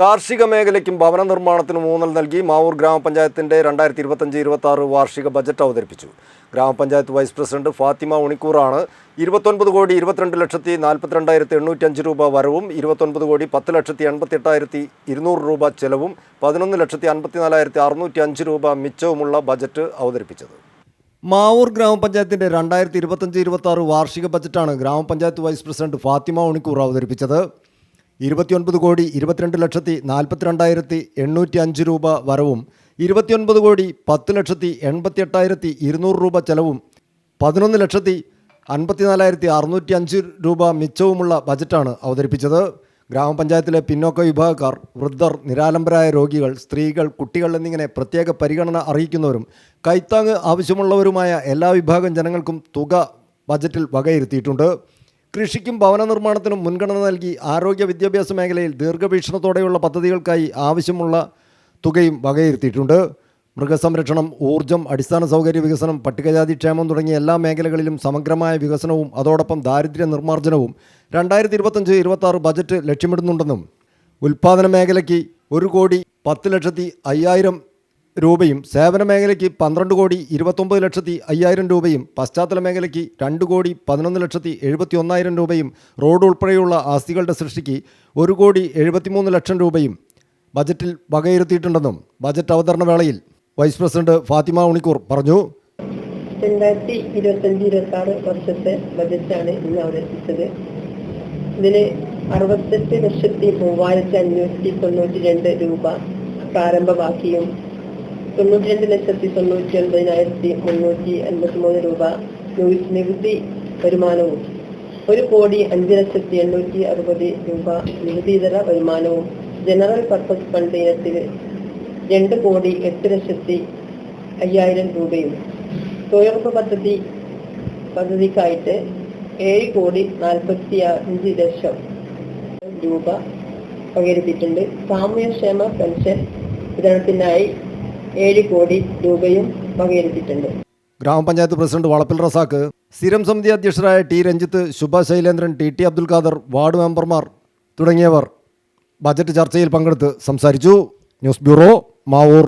കാർഷിക മേഖലയ്ക്കും ഭവന നിർമ്മാണത്തിനും ഊന്നൽ നൽകി മാവൂർ ഗ്രാമപഞ്ചായത്തിന്റെ രണ്ടായിരത്തി ഇരുപത്തഞ്ച് ഇരുപത്തി ആറ് വാർഷിക ബജറ്റ് അവതരിപ്പിച്ചു. ഗ്രാമപഞ്ചായത്ത് വൈസ് പ്രസിഡന്റ് ഫാത്തിമ ഉണിക്കൂറാണ്. ഇരുപത്തൊൻപത് കോടി ഇരുപത്തിരണ്ട് ലക്ഷത്തി നാൽപ്പത്തിരണ്ടായിരത്തി എണ്ണൂറ്റി അഞ്ച് രൂപ വരവും ഇരുപത്തൊൻപത് കോടി പത്ത് ലക്ഷത്തി എൺപത്തി എട്ടായിരത്തി ഇരുന്നൂറ് രൂപ ചെലവും പതിനൊന്ന് ലക്ഷത്തി അൻപത്തിനാലായിരത്തി അറുന്നൂറ്റി അഞ്ച് രൂപ മിച്ചവുമുള്ള ബജറ്റ് അവതരിപ്പിച്ചത്. മാവൂർ ഗ്രാമപഞ്ചായത്തിന്റെ രണ്ടായിരത്തി ഇരുപത്തഞ്ച് ഇരുപത്തി ആറ് വാർഷിക ബജറ്റാണ് ഗ്രാമപഞ്ചായത്ത് വൈസ് പ്രസിഡന്റ് ഫാത്തിമ ഉണിക്കൂർ അവതരിപ്പിച്ചത്. ഇരുപത്തിയൊൻപത് കോടി ഇരുപത്തിരണ്ട് ലക്ഷത്തി നാൽപ്പത്തിരണ്ടായിരത്തി എണ്ണൂറ്റി അഞ്ച് രൂപ വരവും ഇരുപത്തിയൊൻപത് കോടി പത്ത് ലക്ഷത്തി എൺപത്തി എട്ടായിരത്തി ഇരുന്നൂറ് രൂപ ചെലവും പതിനൊന്ന് ലക്ഷത്തി അൻപത്തിനാലായിരത്തി അറുന്നൂറ്റി അഞ്ച് രൂപ മിച്ചവുമുള്ള ബജറ്റാണ് അവതരിപ്പിച്ചത്. ഗ്രാമപഞ്ചായത്തിലെ പിന്നോക്ക വിഭാഗക്കാർ വൃദ്ധർ നിരാലംബരായ രോഗികൾ സ്ത്രീകൾ കുട്ടികൾ എന്നിങ്ങനെ പ്രത്യേക പരിഗണന അറിയിക്കുന്നവരും കൈത്താങ്ങ് ആവശ്യമുള്ളവരുമായ എല്ലാ വിഭാഗം ജനങ്ങൾക്കും തുക ബജറ്റിൽ വകയിരുത്തിയിട്ടുണ്ട്. കൃഷിക്കും ഭവന നിർമ്മാണത്തിനും മുൻഗണന നൽകി ആരോഗ്യ വിദ്യാഭ്യാസ മേഖലയിൽ ദീർഘവീക്ഷണത്തോടെയുള്ള പദ്ധതികൾക്കായി ആവശ്യമുള്ള തുകയും വകയിരുത്തിയിട്ടുണ്ട്. മൃഗസംരക്ഷണം ഊർജം അടിസ്ഥാന സൗകര്യ വികസനം പട്ടികജാതി ക്ഷേമം തുടങ്ങിയ എല്ലാ മേഖലകളിലും സമഗ്രമായ വികസനവും അതോടൊപ്പം ദാരിദ്ര്യ നിർമ്മാർജനവും രണ്ടായിരത്തി ഇരുപത്തഞ്ച് ഇരുപത്തി ബജറ്റ് ലക്ഷ്യമിടുന്നുണ്ടെന്നും ഉൽപ്പാദന മേഖലയ്ക്ക് ഒരു കോടി പത്ത് ലക്ഷത്തി അയ്യായിരം രൂപയും സേവന മേഖലയ്ക്ക് പന്ത്രണ്ട് കോടി ഇരുപത്തൊമ്പത് ലക്ഷത്തി അയ്യായിരം രൂപയും പശ്ചാത്തല മേഖലയ്ക്ക് രണ്ട് കോടി പതിനൊന്ന് ലക്ഷത്തി എഴുപത്തി ഒന്നായിരം രൂപയും റോഡ് ഉൾപ്പെടെയുള്ള ആസ്തികളുടെ സൃഷ്ടിക്ക് ഒരു കോടി എഴുപത്തിമൂന്ന് ലക്ഷം രൂപയും ബജറ്റിൽ വകയിരുത്തിയിട്ടുണ്ടെന്നും ബജറ്റ് അവതരണ വേളയിൽ വൈസ് പ്രസിഡന്റ് ഫാത്തിമ ഉണിക്കൂർ പറഞ്ഞു. രണ്ടായിരത്തി ഇരുപത്തഞ്ച് ഇരുപത്തി ആറ് വർഷത്തെ ബജറ്റാണ് ഇന്ന് അവതരിപ്പിച്ചത് ഇതിന് അറുപത്തെട്ട് ലക്ഷത്തി മൂവായിരത്തി അഞ്ഞൂറ്റി തൊണ്ണൂറ്റി രണ്ട് രൂപ പ്രാരംഭ ബാക്കിയും തൊണ്ണൂറ്റി രണ്ട് ലക്ഷത്തി തൊണ്ണൂറ്റി ഒൻപതിനായിരത്തി മുന്നൂറ്റി അൻപത്തി മൂന്ന് രൂപ നികുതി- വരുമാനവും ഒരു കോടി അഞ്ച് ലക്ഷത്തി എണ്ണൂറ്റി അറുപത് രൂപ നികുതിയിതര വരുമാനവും ജനറൽ പർപ്പസ് ഫണ്ട് ഇനത്തിൽ രണ്ട് കോടി എട്ട് ലക്ഷത്തി അയ്യായിരം രൂപയും. തൊഴിലുറപ്പ് പദ്ധതി പദ്ധതിക്കായിട്ട് ഏഴ് കോടി നാൽപ്പത്തി അഞ്ച് ലക്ഷം രൂപ പകരുത്തിയിട്ടുണ്ട്. സാമൂഹ്യക്ഷേമ പെൻഷൻ വിതരണത്തിനായി ഏഴ് കോടി രൂപയും വകയിരുത്തിയിട്ടുണ്ട്. ഗ്രാമപഞ്ചായത്ത് പ്രസിഡന്റ് വളപ്പിൽ റസാക്ക് സ്ഥിരം സമിതി അധ്യക്ഷരായ T Ranjith Shubha Shailendran T T Abdul Khader ward മെമ്പർമാർ തുടങ്ങിയവർ ബജറ്റ് ചർച്ചയിൽ പങ്കെടുത്ത് സംസാരിച്ചു. News bureau Mavoor.